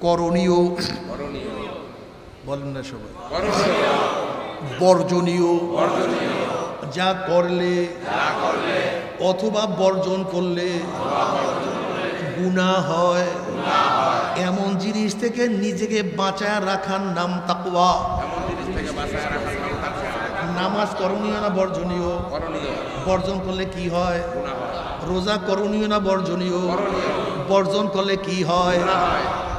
করণীয়। বলেন না সবাই। বর্জনীয়। যা করলে অথবা বর্জন করলে গুণা হয়। এমন জিনিস থেকে নিজেকে বাঁচায় রাখার নাম তাকওয়া। নামাজ করণীয় না বর্জনীয়? বর্জন করলে কি হয়? রোজা করণীয় না বর্জনীয়? বর্জন করলে কি হয়।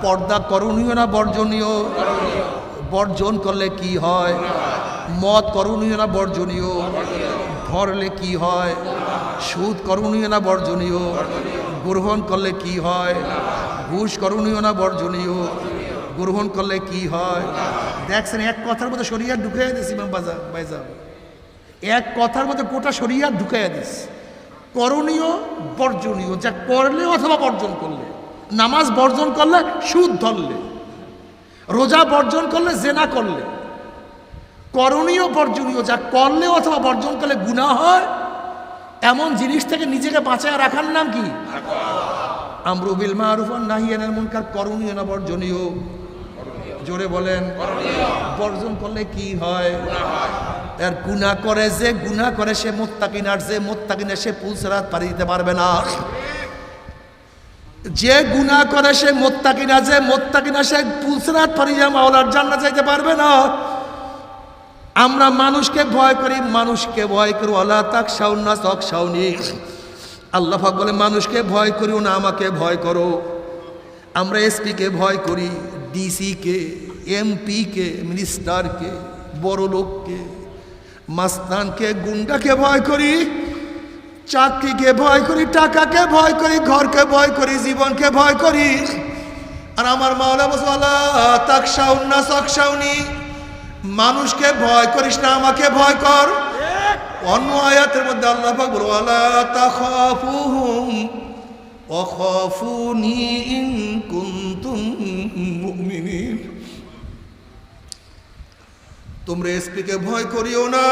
পর্দা করণীয় না বর্জনীয়? বর্জন করলে কি হয়? মদ করণীয় না বর্জনীয়? ধরলে কি হয়? সুদ করণীয় না বর্জনীয়? গ্রহণ করলে কি হয়? ঘুষ করণীয় না বর্জনীয়? গ্রহণ করলে কি হয়? দেখছেন, এক কথার মধ্যে শরিয়া ঢুকাইয়া দিস ইমাম বাজা এক কথার মধ্যে গোটা শরিয়া ঢুকাইয়া দিস করণীয়, বর্জনীয়, যা করলে অথবা বর্জন করলে। নামাজ বর্জন করলে সুদ ধরলে, রোজা বর্জন করলে জেনা করলে, করণীয় বর্জনীয় যা করলে অথবা বর্জন করলে গুণা হয়, এমন জিনিস থেকে নিজেকে বাঁচায় রাখার নাম কি? আমরুবিল মারুফ নাহিয়ানের মুনকার, করণীয় না বর্জনীয়? জোরে বলেন। বর্জন করলে কি হয়? আর গুণা করে যে গুণা করে সে মোত্তাকিন, আর যে মোত্তাকিনে সে পুলসরাত পারি দিতে পারবে না। যে গুণা করে সে মোত্তাকিনা যে মোত্তাকিনা সে পুলসরাত যা মাওলার জান্নাত যাইতে পারবে না। আমরা মানুষকে ভয় করি, মানুষকে ভয় করি। আল্লাহ তাক সাউন্না তক সাউনি আল্লাহ পাক বলে, মানুষকে ভয় করিও না, আমাকে ভয় করো। আমরা এসপিকে ভয় করি ডিসিকে এমপিকে মিনিস্টারকে বড় লোককে মাস্তানকে গুন্ডাকে ভয় করি। চাকরিকে ভয় করি, টাকাকে ভয় করি, ঘরকে ভয় করি, জীবনকে ভয় করি। আর আমার মাওলা বসওয়ালা তাক সাউন্না সকসাউনি মানুষকে ভয় করিস না, আমাকে ভয় কর। অন্য আয়াতের মধ্যে আল্লাহ পাক বলো আলা তাখাফুহুম, ওয়াখাফুনি ইন কুনতুম মুমিনিন। তোমরা এসপিকে ভয় করিও না।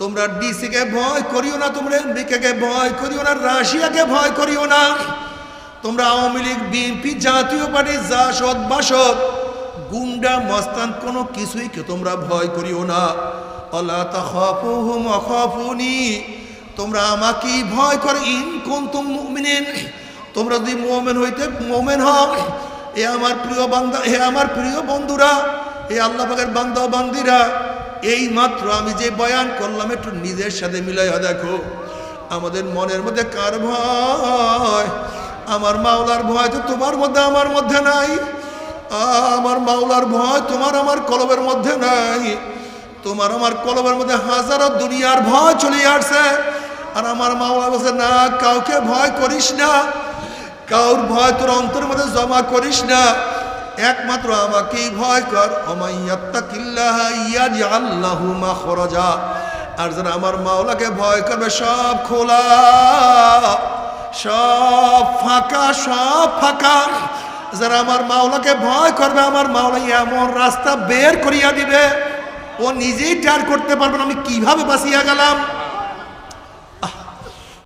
তোমরা ডিসিকে ভয় করিও না, তোমরা এমপিকে ভয় করিও না, রাশিয়াকে ভয় করিও না। তোমরা আওয়ামী লীগ, বিএনপি জাতীয় পার্টি, জাসদ, বাসদ, গুন্ডা, মস্তান, কোনো কিছুই কে তোমরা ভয় করিও না। আল্লাহ তাখাফুহুম আখাফুনি তোমরা আমাকে ভয় করে, ইন কুনতুম মুমিনিন। তোমরা যদি মুমিন হইতে মুমিন হও, এ আমার প্রিয় বান্দা হে আমার প্রিয় বন্ধুরা, এ আল্লাহ পাকের বান্দা বান্দিরা এই মাত্র আমি যে বয়ান করলাম, একটু নিজের সাথে মিলাইয়া দেখো। আমাদের মনের মধ্যে কার ভয়? আমার মাওলার ভয় তো তোমার মধ্যে, আমার মধ্যে নাই। আমার মাওলার ভয় তোমার আমার কলবের মধ্যে নাই। তোমার আমার কলবের মধ্যে হাজারো দুনিয়ার ভয় চলে আসছে। আর আমার মাওলা বলছে, না, কাউকে ভয় করিস না। কাউর ভয় তোর অন্তর মধ্যে জমা করিস না। একমাত্র আমাকেই ভয় কর। মাখরাজা। আর যারা আমার মাওলাকে ভয় করবে, সব খোলা। সব ফাঁকা সব ফাঁকা। যারা আমার মাওলাকে ভয় করবে, আমার মাওলা এমন রাস্তা বের করিয়া দিবে। ও নিজেই টার করতে পারবে আমি কীভাবে বাঁচিয়া গেলাম।